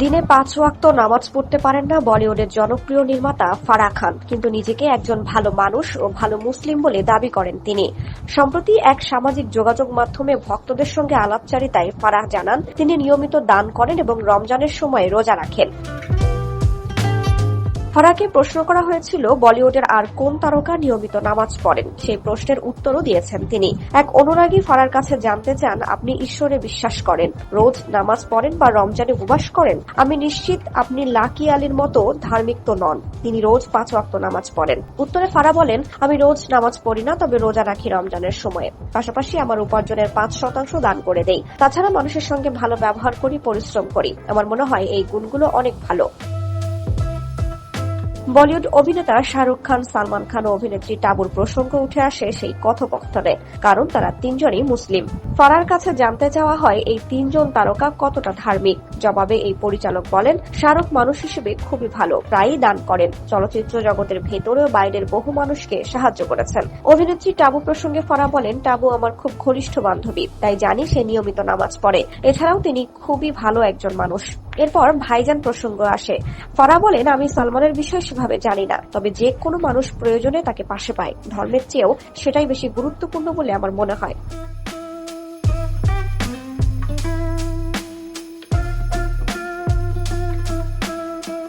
দিনে পাঁচ ওয়াক্ত নামাজ পড়তে পারেন না বলিউডের জনপ্রিয় নির্মাতা ফারা খান, কিন্তু নিজেকে একজন ভালো মানুষ ও ভালো মুসলিম বলে দাবি করেন তিনি। সম্প্রতি এক সামাজিক যোগাযোগ মাধ্যমে ভক্তদের সঙ্গে আলাপচারিতায় ফারাহ জানান, তিনি নিয়মিত দান করেন এবং রমজানের সময় রোজা রাখেন। ফারাকে প্রশ্ন করা হয়েছিল, বলিউডের আর কোন তারকা নিয়মিত নামাজ পড়েন? সেই প্রশ্নের উত্তরও দিয়েছেন তিনি। এক অনুরাগী ফারার কাছে জানতে চান, আপনি ঈশ্বরে বিশ্বাস করেন? রোজ নামাজ পড়েন বা রমজানে উপবাস করেন? আমি নিশ্চিত আপনি লাকি আলীর মতো ধার্মিক তো নন। তিনি রোজ পাঁচ ওয়াক্ত নামাজ পড়েন। উত্তরে ফারা বলেন, আমি রোজ নামাজ পড়ি না, তবে রোজা রাখি রমজানের সময়ে। পাশাপাশি আমার উপার্জনের পাঁচ শতাংশ দান করে দেই। তাছাড়া মানুষের সঙ্গে ভালো ব্যবহার করি, পরিশ্রম করি। আমার মনে হয় এই গুণগুলো অনেক ভালো। বলিউড অভিনেতা শাহরুখ খান, সালমান খান ও অভিনেত্রী টাবুর প্রসঙ্গ উঠে আসে সেই কথোপকথনে, কারণ তারা তিনজনই মুসলিম। ফারার কাছে জানতে চাওয়া হয়, এই তিনজন তারকা কতটা ধার্মিক? জবাবে এই পরিচালক বলেন, শাহরুখ মানুষ হিসেবে খুবই ভালো, প্রায়ই দান করেন। চলচ্চিত্র জগতের ভেতরে ও বাইরের বহু মানুষকে সাহায্য করেছেন। অভিনেত্রী টাবু প্রসঙ্গে ফারা বলেন, টাবু আমার খুব ঘনিষ্ঠ বান্ধবী, তাই জানি সে নিয়মিত নামাজ পড়ে। এছাড়াও তিনি খুবই ভালো একজন মানুষ। এরপর ভাইজান প্রসঙ্গ আসে। ফারা বলেন, আমি সালমানের বিষয়ে সেভাবে জানি না, তবে যে কোনো মানুষ প্রয়োজনে তাকে পাশে পায়। ধর্মের চেয়েও সেটাই বেশি গুরুত্বপূর্ণ বলে আমার মনে হয়।